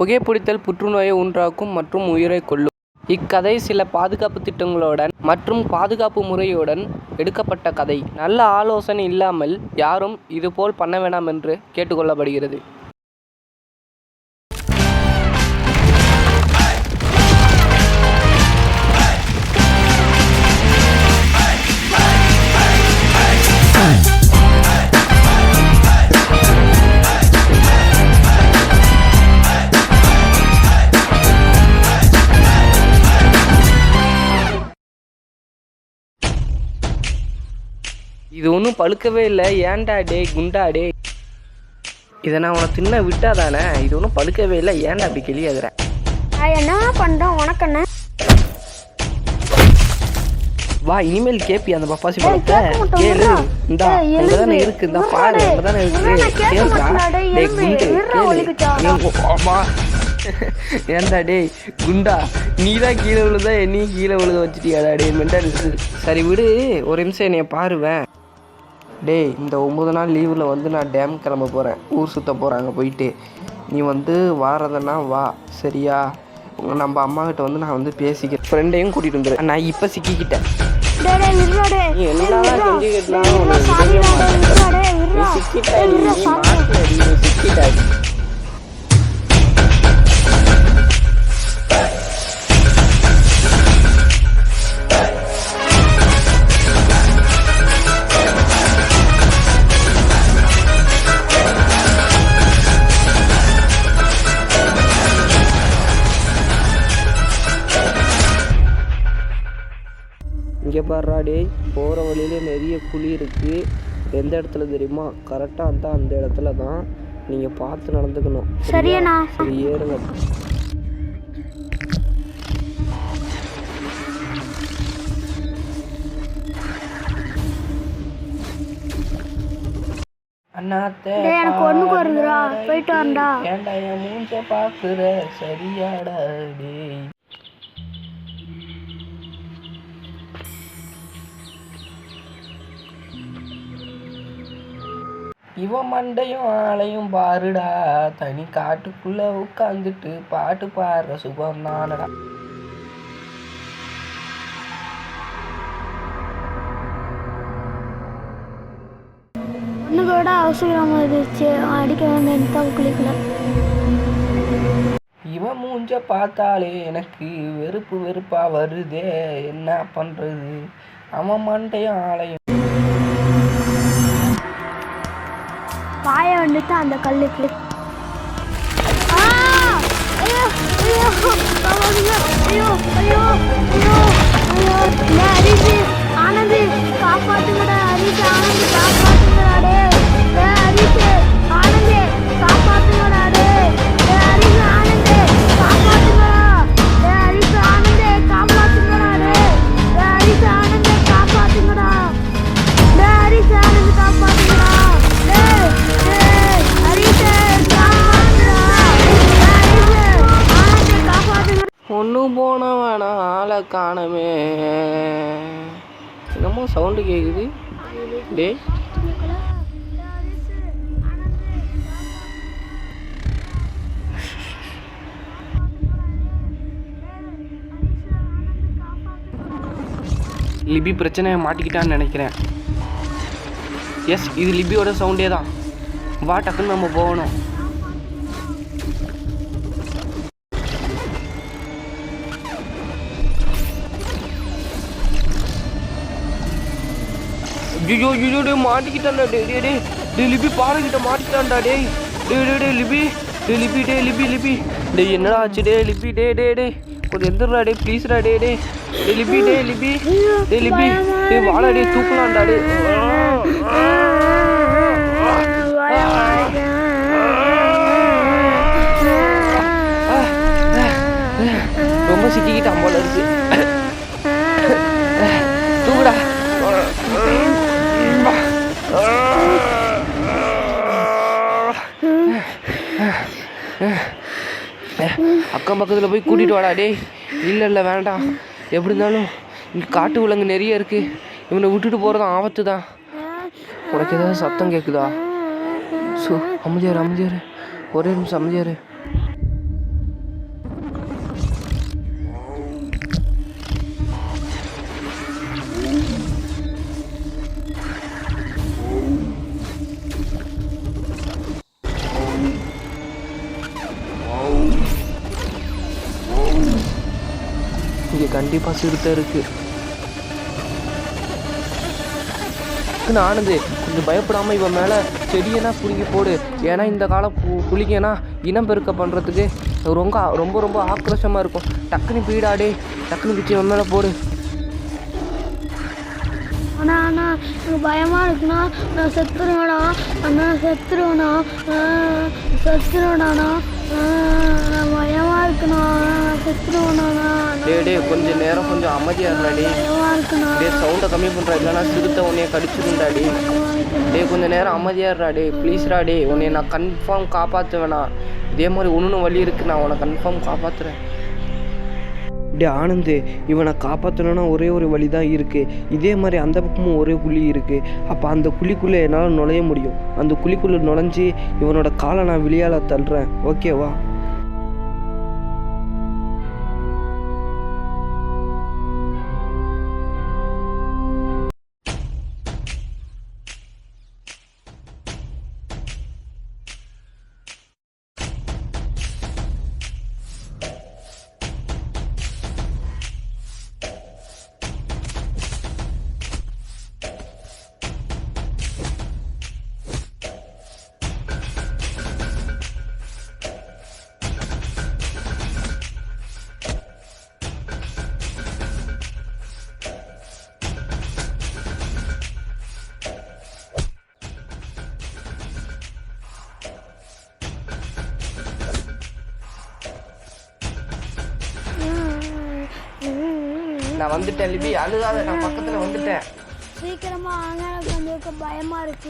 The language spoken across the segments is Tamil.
புகைப்பிடித்தல் புற்றுநோயை உண்டாக்கும் மற்றும் உயிரை கொள்ளும் இக்கதை சில பாதுகாப்பு திட்டங்களுடன் மற்றும் பாதுகாப்பு முறையுடன் எடுக்கப்பட்ட கதை. நல்ல ஆலோசனை இல்லாமல் யாரும் இதுபோல் பண்ண வேண்டாம் என்று கேட்டுக்கொள்ளப்படுகிறது. இது ஒன்றும் பழுக்கவே இல்லை. ஏன்டா டே குண்டா டே? இதை நான் உனக்கு தின்ன விட்டா தானே இது ஒன்றும் பழுக்கவே இல்லை. ஏன்டா அப்படி கிளியாகிற நான் என்ன பண்றேன் உனக்கு என்ன? வா இனிமேல் கேப்பி அந்த பப்பாசி பழத்தை கேளு. இந்தா ஏய், அங்கே தானே எலும்பு. இருக்கு. இந்த பாரு டேய். அங்கே தானே விட்றா, நான் இருக்கு கேளுடா டேய். குண்டு. கேளு. ஆமா. ஏன்டா டேய் குண்டா? நீ தான் கீழே விழுந்தா என்னையும் கீழே விழுக வச்சுட்டியாடா டேய் மெண்டல் சரி விடு. ஒரு நிமிஷம் என்னைய பாருவேன். டேய் இந்த ஒம்பது நாள் லீவில் வந்து நான் டேம் கிளம்ப போகிறேன் ஊர் சுற்ற போகிறேன் அங்கே போயிட்டு. நீ வந்து வாரதுன்னா வா சரியா? நம்ம அம்மா கிட்ட வந்து நான் வந்து பேசிக்கிறேன். ஃப்ரெண்டையும் கூட்டிகிட்டு வந்துடு நான் இப்போ சிக்கிக்கிட்டேன். டேய் இங்கே பாருடா டேய் போகிற வழியில நிறைய குழி இருக்குது எந்த இடத்துல தெரியுமா? கரெக்டாக அந்த அந்த இடத்துல தான் நீங்கள் பார்த்து நடந்துக்கணும். சரியண்ணா சரி ஏறுங்க. எனக்கு வருதுடா. போயிட்டு. ஏன்டா என் மூஞ்ச பாக்குற? சரியாடா டேய். இவன் மண்டையும் ஆளையும் பாருடா. தனி காட்டுக்குள்ள உட்காந்துட்டு பாட்டு பாடுற சுகம் தானடா ஒண்ணுக்கு விட அவசரம் இருந்துச்சு அடிக்க வேண்டிய குளிக்கல. இவன் மூஞ்ச பார்த்தாலே எனக்கு வெறுப்பு வெறுப்பா வருதே. என்ன பண்றது? அவன் மண்டையும் ஆளையும் பாய வந்துட்டு அந்த கல்லுக்கு ஆ! ஐயோ, ஐயோ, ஐயோ, ஐயோ, ஐயோ, காணமே. என்னமோ சவுண்டு கேட்குது டே லிபி பிரச்சனையை மாட்டிக்கிட்டான்னு நினைக்கிறேன். எஸ் இது லிபியோட சவுண்டே தான். வா டக்குன்னு நம்ம போகணும். ஐயோ ஐயோ டே மாட்டிக்கிட்டான்டா டே டே டே டே லிபி பாறைகிட்ட மாட்டிக்கிட்டான்டா டேய். டே டே டே லிபி. டே லிபி டே லிபி லிபி. டே என்னடா ஆச்சு டே லிபி டே டே டே கொஞ்சம் எந்திரா டே ப்ளீஸ்டா டே டே டே லிபி டே லிபி. டே லிபி. டே வாடா டே தூக்கலாம்டா டே ரொம்ப சிக்கிக்கிட்டான் அக்கம் பக்கத்தில் போய் கூட்டிகிட்டு வாடா டேய். இல்லை இல்லை வேண்டாம். எப்படி இருந்தாலும் இங்கே காட்டு விலங்கு நிறைய இருக்குது இவனை விட்டுட்டு போகிறதும் ஆபத்து தான். உனக்கு ஏதாவது சத்தம் கேட்குதா ஸோ அமைதியாரு அமைதியாரு. ஒரே நிமிஷம் அமைதியாரு. கண்டிப்பாக சிறுத்தை இருக்குது ஆனது கொஞ்சம் பயப்படாமல் இவன் மேலே செடியெல்லாம் புடுங்கி போடு. ஏன்னா இந்த காலம் பு புளிங்கன்னா இனம் பெருக்க பண்ணுறதுக்கு ரொம்ப ரொம்ப ரொம்ப ஆக்ரோஷமாக இருக்கும். டக்குனு பீடாடே. டக்குனு பிச்சு இவன் மேலே போடு. அண்ணா அண்ணா எனக்கு பயமாக இருக்குண்ணா நான் செத்துருவேண்ணா அண்ணா செத்துருவேண்ணா செத்துருவேண்ணா இருக்குண்ணா. செத்துருவேண்ணா டே டே கொஞ்சம் நேரம் கொஞ்சம் அமைதியாக இருந்தாடி டே சவுண்டை கம்மி பண்ணுறா இல்லைன்னா சிறுத்தை உன்னைய கடிச்சிருந்தாடி டே கொஞ்ச நேரம் அமைதியாக இருடா டே ப்ளீஸ்ரா டே உன்னைய நான் கன்ஃபார்ம் காப்பாற்றுவேண்ணா இதே மாதிரி ஒன்று வழி இருக்கு நான் உன்னை கன்ஃபார்ம் காப்பாற்றுறேன் டே ஆனந்து இவனை காப்பாற்றணும்னா ஒரே ஒரு வழி தான் இருக்குது இதே மாதிரி அந்த பக்கமும் ஒரே குழி இருக்குது அப்போ அந்த குழிக்குள்ளே என்னால் நுழைய முடியும். அந்த குழிக்குள்ளே நுழைஞ்சி இவனோட காலை நான் வெளியால் தள்ளுறேன். ஓகேவா நான் வந்துட்டேன் லிபி. அழுகாத நான் பக்கத்தில் வந்துட்டேன். சீக்கிரமா வாங்க எனக்கு வந்து இருக்க.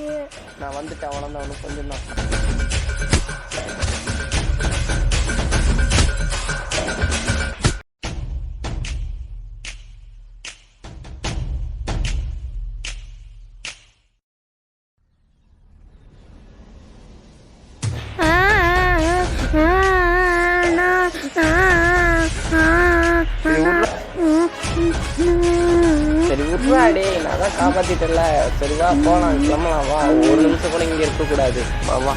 நான் வந்துட்டேன் அவ்வளோதான் அவனுக்கு கொஞ்சம் தான். விட்றா டே நான் தான் காப்பாற்றிட்டல சரிதான் போலாம். கிளம்பலாம். வா ஒரு நிமிஷம் கூட இங்கே இருக்கக்கூடாது. வா வா.